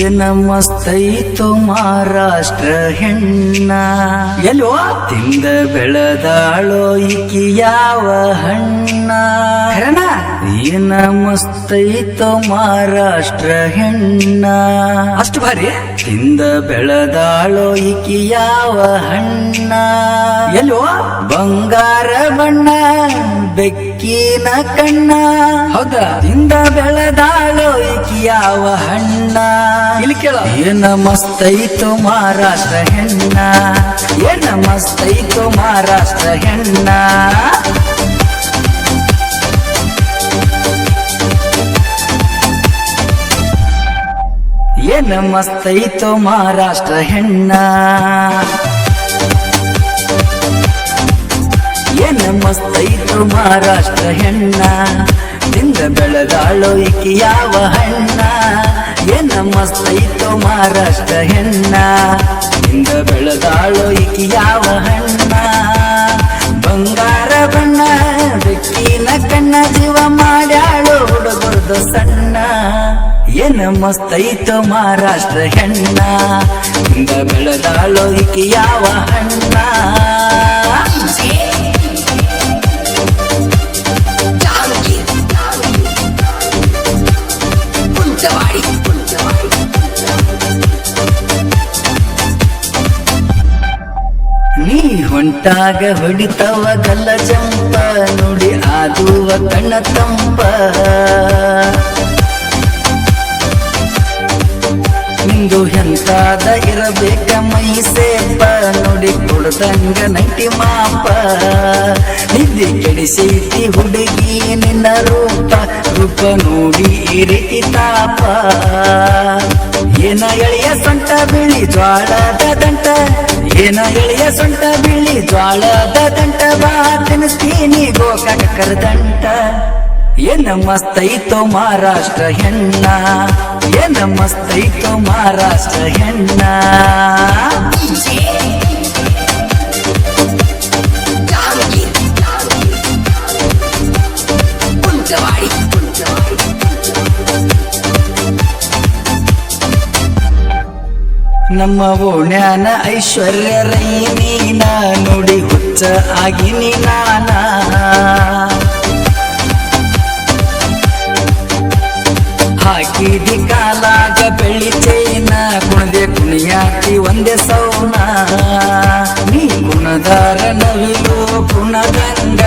ಏನ ಮಸ್ತೈತು ಮಹಾರಾಷ್ಟ್ರ ಹೆಣ್ಣ. ಎಲ್ಲೋ ತಿಂದ ಬೆಳೆದಾಳೋ ಈಕಿ ಯಾವ ಹಣ್ಣ? ಏನ ಮಸ್ತೈತು ಮಹಾರಾಷ್ಟ್ರ ಹೆಣ್ಣ. ಅಷ್ಟು ಬಾರಿ ತಿಂದ ಬೆಳೆದಾಳೋ ಈಕಿ ಯಾವ ಹಣ್ಣ? ಎಲ್ಲೋ ಬಂಗಾರ ಬಣ್ಣ ಬೆಕ್ಕಿನ ಕಣ್ಣ. ಹೌದಾ? ತಿಂದ ಬೆಳೆದಾಳೋ ಈಕಿ ಯಾವ ಹಣ್ಣ? ಇಲ್ಲಿ ಕೇಳ. ಏನ ಮಸ್ತೈತು ಮಹಾರಾಷ್ಟ್ರ ಹೆಣ್ಣ. ಏನ ಮಸ್ತೈತು ಮಹಾರಾಷ್ಟ್ರ ಹೆಣ್ಣ. ಏನ ಮಸ್ತೈತು ಮಹಾರಾಷ್ಟ್ರ ಹೆಣ್ಣ. ಏನ ಮಸ್ತೈತು ಮಹಾರಾಷ್ಟ್ರ ಹೆಣ್ಣ. ತಿಂದ ಬೆಳೆದಾಳೋ ಈಕಿ ಯಾವ ಹಣ್ಣ? ಏನ ಮಸ್ತೈತು ಮಹಾರಾಷ್ಟ್ರ ಹೆಣ್ಣ? ತಿಂದ ಬೆಳೆದಾಳೋ ಈಕಿ ಯಾವ ಹಣ್ಣ? ಬಂಗಾರ ಬಣ್ಣ, ಬೆಕ್ಕಿನ ಕಣ್ಣ, ಜೀವ ಮಾಡ್ಯಾಳು ಹುಡುಗರ್ದು ಸಣ್ಣ. ಏನ ಮಸ್ತೈತು ಮಹಾರಾಷ್ಟ್ರ ಹೆಣ್ಣ? ಇಂದ ಬೆಳೆದಾಳೋ ಈಕಿ ಯಾವ ಹಣ್ಣ? ನೀ ಹೊಂಟಾಗ ಹೊಡಿತವ ಗಲ್ಲ ಜಂಪ ನುಡಿ ಆದುವ ಕಣ್ಣ ತಂಪ. ನಿಂದು ಎಂತಾದ ಇರಬೇಕ ಮೈ ಸೇಪ, ನುಡಿ ಕುಡ್ದಂಗ ನಟಿ ಮಾಪ. ನಿದ್ದೆ ಕೆಡಿಸೈತಿ ಹುಡುಗಿ ನಿನ್ನ ರೂಪ ರೂಪ ನೋಡಿ ರೀತಿ ತಾಪ. ಏನ ಎಳೆಯ ಸಂಟ ಬಿಳಿ ಜ್ವಾಳದ ದಂಟ ಏನ ಎಳೆಯ ಸೊಂಟ, ಬಿಳಿ ಜ್ವಾಳದ ದಂಟ ಬಾ ತಿನ್ನಿಸ್ತೀನಿ ಗೋಕಾಕ ದಂಟ ಏನ ಮಸ್ತೈತೋ ಮಹಾರಾಷ್ಟ್ರ ಹೆಣ್ಣ, ಏನ ಮಸ್ತೈತೋ ಮಹಾರಾಷ್ಟ್ರ ಹೆಣ್ಣ. ನಮ್ಮ ಓಣ್ಯಾನ ಐಶ್ವರ್ಯ ರೈ ನೀನ ನೋಡಿ ಹುಚ್ಚ ಆಗಿನಿ ನಾನ ಹಾಕಿದಿ ಕಾಲಾಗ ಬೆಳ್ಳಿ ಚೈನ, ಕುಣದೆ ಕುಣಿಯಾಕಿ ಒಂದೇ ಸೌನ. ನೀ ಗುಣದಾರ ನವಿಲು ಕುಣದಂಗ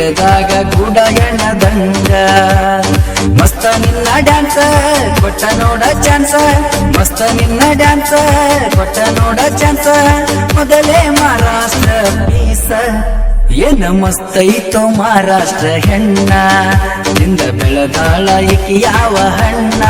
ಗುಬ್ಬಿ ಕೂಡ ಎಣ್ಣದಂಗ ಮಸ್ತ ನಿನ್ನ ಡ್ಯಾನ್ಸ ಕೊಟ್ಟ ನೋಡ ಚಾನ್ಸ ಮಸ್ತ ನಿನ್ನ ಡ್ಯಾನ್ಸ ಕೊಟ್ಟ ನೋಡ ಚಾನ್ಸ ಮೊದಲೇ ಮಹಾರಾಷ್ಟ್ರ ಪೀಸ. ಏನ ಮಸ್ತೈತೋ ಮಹಾರಾಷ್ಟ್ರ ಹೆಣ್ಣ. ನಿಂದ ಬೆಳೆದಾಳ ಈಕಿ ಯಾವ ಹಣ್ಣ.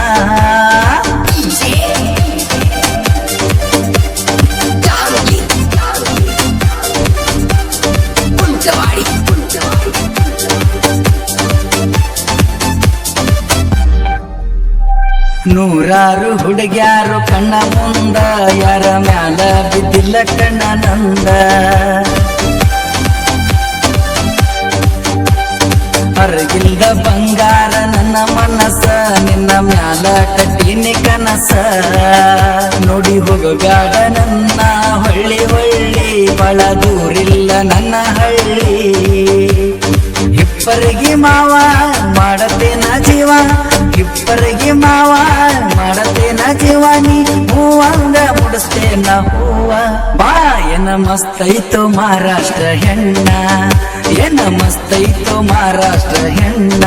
ನೂರಾರು ಹುಡುಗ್ಯಾರು ಕಣ್ಣ ಮುಂದ, ಯಾರ ಮ್ಯಾಲ ಬಿದ್ದಿಲ್ಲ ಕಣ್ಣ ನಂದ. ಹೊರಗಿಲ್ದ ಬಂಗಾರ ನನ್ನ ಮನಸ್ಸ ನಿನ್ನ ಮ್ಯಾಲ ಕಟ್ಟಿನಿ ಕನಸ. ನೋಡಿ ಹೋಗಗಾಡ ನನ್ನ ಹೊಳ್ಳಿ ಹೊಳ್ಳಿ ಬಳ ದೂರಿಲ್ಲ ನನ್ನ ಹಳ್ಳಿ. ಇಬ್ಬರಿಗೆ ಮಾವ ಇಬ್ಬರಿಗೆ ಮಾವ, ಮಾಡತೇನ ಜೀವಾನಿ ನೀ ಹೂವಂಗ ಮುಡಿಸ್ತೇನ ಹೂವ. ಬಾ ಏನ ಮಸ್ತೈತು ಮಹಾರಾಷ್ಟ್ರ ಹೆಣ್ಣ ಏನ ಮಸ್ತೈತು ಮಹಾರಾಷ್ಟ್ರ ಹೆಣ್ಣ.